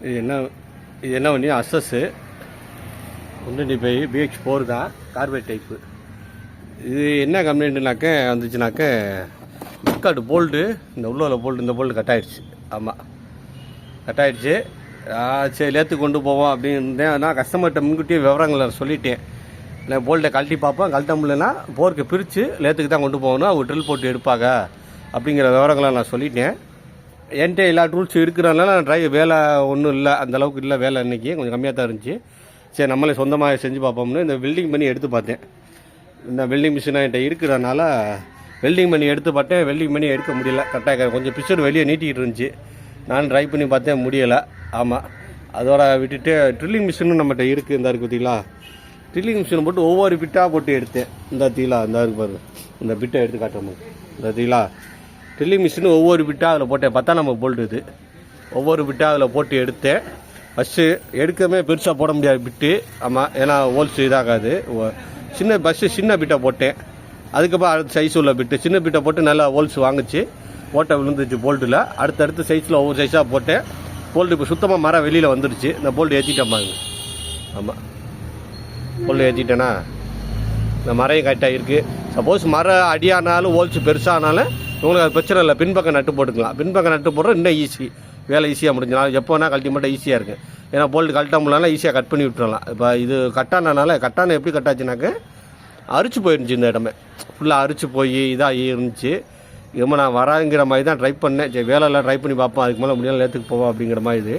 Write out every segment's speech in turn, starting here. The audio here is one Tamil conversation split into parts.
இது என்ன இது என்ன வண்டி? அசஸ்ஸு ஒன்று பை பிஹெச் ஃபோர் தான் கார்பேட் டைப்பு இது என்ன கம்ப்ளைண்ட்டுனாக்க வந்துச்சுனாக்க மிக்காடு போல்டு இந்த உள்ள போல்ட்டு போல்டு இந்த போல்டு கட் ஆயிடுச்சு ஆமாம் கட் ஆயிடுச்சு ஆ, சரி லேத்து கொண்டு போவோம் அப்படின்னு இருந்தேன் நான் கஸ்டமர்கிட்ட முன்கூட்டியே விவரங்களை சொல்லிட்டேன். நான் போல்ட்டை கழட்டி பார்ப்பேன் கழட்ட முடியலன்னா போர்க்கு பிரித்து லேத்துக்கு தான் கொண்டு போகணும் அவங்க ட்ரில் போட்டு எடுப்பாங்க அப்படிங்கிற விவரங்களை நான் சொல்லிட்டேன். என்கிட்ட எல்லா டூல்ஸும் இருக்கிறனால நான் ட்ரை வேலை ஒன்றும் இல்லை அந்த அளவுக்கு இல்லை வேலை இன்றைக்கி கொஞ்சம் கம்மியாக தான் இருந்துச்சு. சரி நம்மளே சொந்தமாக செஞ்சு பார்ப்போம்னு இந்த வெல்டிங் பண்ணி எடுத்து பார்த்தேன். இந்த வெல்டிங் மிஷினாக என்கிட்ட இருக்கிறனால வெல்டிங் பண்ணி எடுத்து பார்த்தேன். வெல்டிங் பண்ணி எடுக்க முடியல. கரெக்டாக கொஞ்சம் பிக்சர் வெளியே நீட்டிகிட்டு இருந்துச்சு. நான் ட்ரை பண்ணி பார்த்தேன். முடியலை. ஆமாம் அதோட விட்டுட்டு ட்ரில்லிங் மிஷினும் நம்மகிட்ட இருக்குது இந்த இருக்குது பார்த்தீங்களா ட்ரில்லிங் மிஷின் போட்டு ஒவ்வொரு பிட்டாக போட்டு எடுத்தேன். இந்த தீலா இந்த இருக்கு பாருங்கள் இந்த பிட்டை எடுத்து காட்டுறோம் இந்த தீலா. ட்ரில்லிங் மிஷின் ஒவ்வொரு பிட்டாக அதில் போட்டேன். பார்த்தா நம்ம போல்டுது ஒவ்வொரு பிட்டாக அதில் போட்டு எடுத்தேன். பஸ்ஸு எடுக்கவே பெருசாக போட முடியாது பிட்டு ஆமாம் ஏன்னா ஹோல்ஸ் இதாகாது. சின்ன பஸ்ஸு சின்ன பிட்டை போட்டேன். அதுக்கப்புறம் அடுத்த சைஸ் உள்ள பிட்டு சின்ன பிட்டை போட்டு நல்லா ஹோல்ஸ் வாங்குச்சு. ஓட்டை விழுந்துச்சு போல்ட்டில் அடுத்தடுத்த சைஸில் ஒவ்வொரு சைஸாக போட்டேன். போல்ட்டு இப்போ சுத்தமாக மரம் வெளியில் வந்துடுச்சு இந்த போல்ட்டு ஏற்றிட்டேன் பாருங்க. ஆமாம் போல்ட்டு ஏற்றிட்டேன்னா இந்த மரம் கரெக்டாக இருக்குது சப்போஸ் மரம் அடியானாலும் ஹோல்ஸ் பெருசானாலும் உங்களுக்கு அது பிரச்சனை இல்லை. பின்பக்கம் நட்டு போட்டுக்கலாம். பின்பக்கம் நட்டு போடுறது இன்னும் ஈஸி வேலை ஈஸியாக முடிஞ்சலாம் எப்போ வேணால் கழட்டி மட்டும் ஈஸியாக இருக்குது ஏன்னா போல்ட்டு கழட்ட முடியலனா ஈஸியாக கட் பண்ணி விட்டுறலாம். இப்போ இது கட்டானனால கட்டான எப்படி கட்டாச்சுனாக்க அரிச்சு போயிருந்துச்சு இந்த இடமே. ஃபுல்லாக அரிச்சு போய் இதாகி இருந்துச்சு. இவன் நான் வராங்கிற மாதிரி தான் ட்ரை பண்ணேன். சரி வேலையெல்லாம் ட்ரை பண்ணி பார்ப்போம். அதுக்கு மேலே முடியல நேரத்துக்கு போவோம் அப்படிங்கிற மாதிரி இது.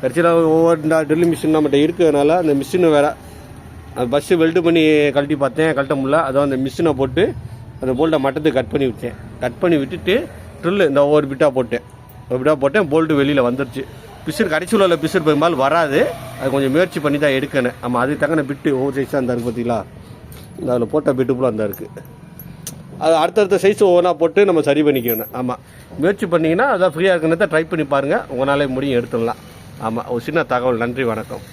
கடைசியில் ஒவ்வொரு இந்த ட்ரில் மிஷின் நம்மகிட்ட இருக்கிறதுனால அந்த மிஷினு வேறு. அந்த பஸ்ஸு வெல்டு பண்ணி கழட்டி பார்த்தேன். கழட்ட முடியல. அதான் அந்த மிஷினை போட்டு அந்த போல்ட்டை மட்டத்துக்கு கட் பண்ணி விட்டேன். கட் பண்ணி விட்டுட்டு ட்ரில்லு இந்த ஒவ்வொரு பிட்டாக போட்டேன். ஒரு பிட்டாக போட்டேன் போல்ட்டு வெளியில் வந்துருச்சு. பிசர் கடைசியில் உள்ள பிசர் பெரும்பாலும் வராது. அது கொஞ்சம் முயற்சி பண்ணி தான் எடுக்கணும். ஆமாம் அதுக்கு தக்கன பிட்டு ஒவ்வொரு சைஸாக தான் இருக்கு பார்த்தீங்களா? இந்த அதில் போட்ட பிட்டு ஃபுல்லாக இருந்தா இருக்குது அது அடுத்தடுத்த சைஸ் ஒவ்வொன்றா போட்டு நம்ம சரி பண்ணிக்கணும். ஆமாம் முயற்சி பண்ணிங்கன்னா அதான் ஃப்ரீயாக இருக்கிறத ட்ரை பண்ணி பாருங்கள் உங்களாலே முடியும் எடுத்துடலாம். ஆமாம் ஒரு சின்ன தகவல். நன்றி வணக்கம்.